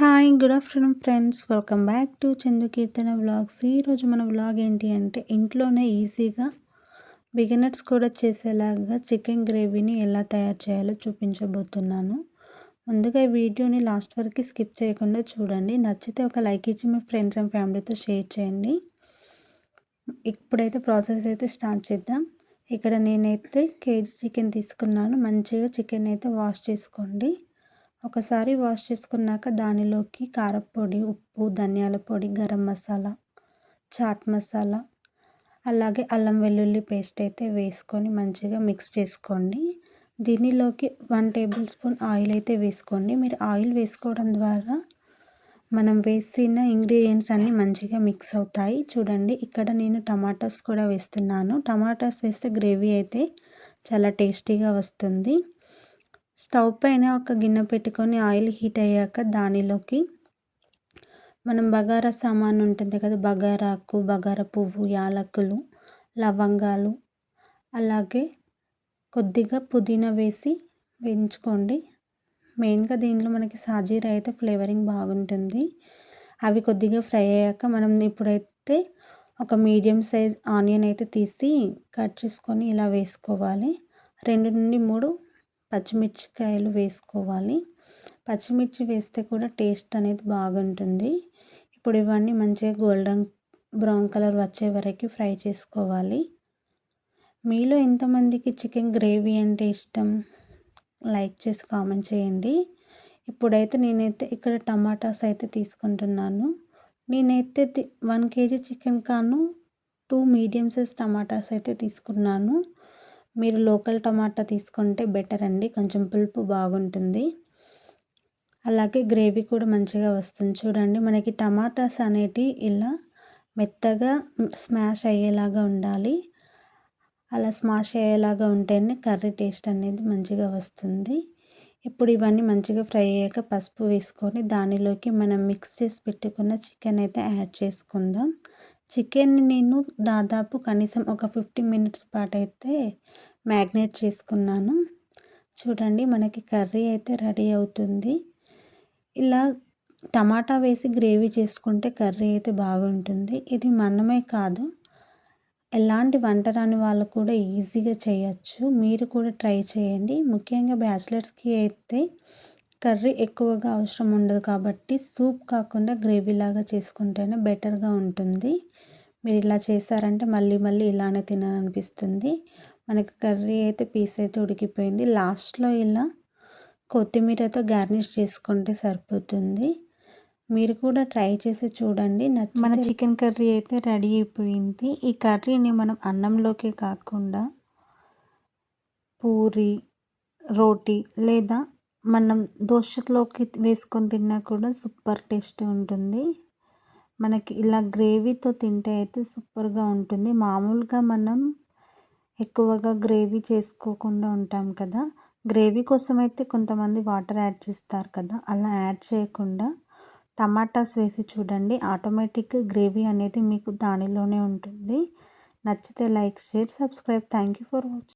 Hi good afternoon friends welcome back to Chandu Keerthana vlogs ఈరోజు మన vlog ఏంటి అంటే ఇంట్లోనే ఈజీగా బిగినర్స్ కూడా చేసేలాగా చికెన్ గ్రేవీని ఎలా తయారు చేయాలో చూపించబోతున్నాను. ముందుగా ఈ వీడియోని లాస్ట్ వరకు స్కిప్ చేయకుండా చూడండి. నచ్చితే ఒక లైక్ ఇచ్చి మీ ఫ్రెండ్స్ అండ్ ఫ్యామిలీతో షేర్ చేయండి. ఇప్పుడైతే ప్రాసెస్ అయితే స్టార్ట్ చేద్దాం. ఇక్కడ నేనైతే కేజీ చికెన్ తీసుకున్నాను. మంచిగా చికెన్ అయితే వాష్ చేసుకోండి. ఒకసారి వాష్ చేసుకున్నాక దానిలోకి కారపొడి ఉప్పు ధనియాల పొడి గరం మసాలా చాట్ మసాలా అలాగే అల్లం వెల్లుల్లి పేస్ట్ అయితే వేసుకొని మంచిగా మిక్స్ చేసుకోండి. దీనిలోకి వన్ టేబుల్ స్పూన్ ఆయిల్ అయితే వేసుకోండి. మీరు ఆయిల్ వేసుకోవడం ద్వారా మనం వేసిన ఇంగ్రీడియంట్స్ అన్నీ మంచిగా మిక్స్ అవుతాయి. చూడండి ఇక్కడ నేను టమాటాస్ కూడా వేస్తున్నాను. టమాటాస్ వేస్తే గ్రేవీ అయితే చాలా టేస్టీగా వస్తుంది. స్టవ్ పైన ఒక గిన్నె పెట్టుకొని ఆయిల్ హీట్ అయ్యాక దానిలోకి మనం బగారా సామాన్ ఉంటుంది కదా బగారాకు బగారా పువ్వు యాలకులు లవంగాలు అలాగే కొద్దిగా పుదీనా వేసి వేయించుకోండి. మెయిన్గా దీంట్లో మనకి సాజీర అయితే ఫ్లేవరింగ్ బాగుంటుంది. అవి కొద్దిగా ఫ్రై అయ్యాక మనం ఇప్పుడైతే ఒక మీడియం సైజ్ ఆనియన్ అయితే తీసి కట్ చేసుకొని ఇలా వేసుకోవాలి. రెండు నుండి మూడు పచ్చిమిర్చికాయలు వేసుకోవాలి. పచ్చిమిర్చి వేస్తే కూడా టేస్ట్ అనేది బాగుంటుంది. ఇప్పుడు ఇవన్నీ మంచిగా గోల్డెన్ బ్రౌన్ కలర్ వచ్చే వరకు ఫ్రై చేసుకోవాలి. మీలో ఎంతమందికి చికెన్ గ్రేవీ అంటే ఇష్టం? లైక్ చేసి కామెంట్ చేయండి. ఇప్పుడైతే నేనైతే ఇక్కడ టమాటాస్ అయితే తీసుకుంటున్నాను. నేనైతే వన్ కేజీ చికెన్ కాను టూ మీడియం సైజ్ టమాటాస్ అయితే తీసుకున్నాను. మీరు లోకల్ టమాటా తీసుకుంటే బెటర్ అండి. కొంచెం పులుపు బాగుంటుంది. అలాగే గ్రేవీ కూడా మంచిగా వస్తుంది. చూడండి మనకి టమాటాస్ అనేటి ఇలా మెత్తగా స్మాష్ అయ్యేలాగా ఉండాలి. అలా స్మాష్ అయ్యేలాగా ఉంటేనే కర్రీ టేస్ట్ అనేది మంచిగా వస్తుంది. ఇప్పుడు ఇవన్నీ మంచిగా ఫ్రై అయ్యాక పసుపు వేసుకొని దానిలోకి మనం మిక్స్ చేసి పెట్టుకున్న చికెన్ అయితే యాడ్ చేసుకుందాం. చికెన్ని నేను దాదాపు కనీసం ఒక ఫిఫ్టీ మినిట్స్ పాటు అయితే మ్యాగ్నేట్ చేసుకున్నాను. చూడండి మనకి కర్రీ అయితే రెడీ అవుతుంది. ఇలా టమాటా వేసి గ్రేవీ చేసుకుంటే కర్రీ అయితే బాగుంటుంది. ఇది మనమే కాదు ఎలాంటి వంట రాని వాళ్ళు కూడా ఈజీగా చేయొచ్చు. మీరు కూడా ట్రై చేయండి. ముఖ్యంగా బ్యాచిలర్స్కి అయితే కర్రీ ఎక్కువగా అవసరం ఉండదు కాబట్టి సూప్ కాకుండా గ్రేవీ లాగా చేసుకుంటేనే బెటర్గా ఉంటుంది. మీరు ఇలా చేశారంటే మళ్ళీ మళ్ళీ ఇలానే తినాలనిపిస్తుంది. మనకి కర్రీ అయితే పీస్ అయితే ఉడికిపోయింది. లాస్ట్లో ఇలా కొత్తిమీరతో గార్నిష్ చేసుకుంటే సరిపోతుంది. మీరు కూడా ట్రై చేసి చూడండి. మన చికెన్ కర్రీ అయితే రెడీ అయిపోయింది. ఈ కర్రీని మనం అన్నంలోకి కాకుండా పూరి రోటీ లేదా మనం దోశలోకి వేసుకొని తిన్నా కూడా సూపర్ టేస్ట్ ఉంటుంది. మనకి ఇలా గ్రేవీతో తింటే అయితే సూపర్గా ఉంటుంది. మామూలుగా మనం ఎక్కువగా గ్రేవీ చేసుకోకుండా ఉంటాం కదా. గ్రేవీ కోసం అయితే కొంతమంది వాటర్ యాడ్ చేస్తారు కదా. అలా యాడ్ చేయకుండా టమాటాస్ వేసి చూడండి. ఆటోమేటిక్ గ్రేవీ అనేది మీకు దానిలోనే ఉంటుంది. నచ్చితే like share subscribe. Thank you for watching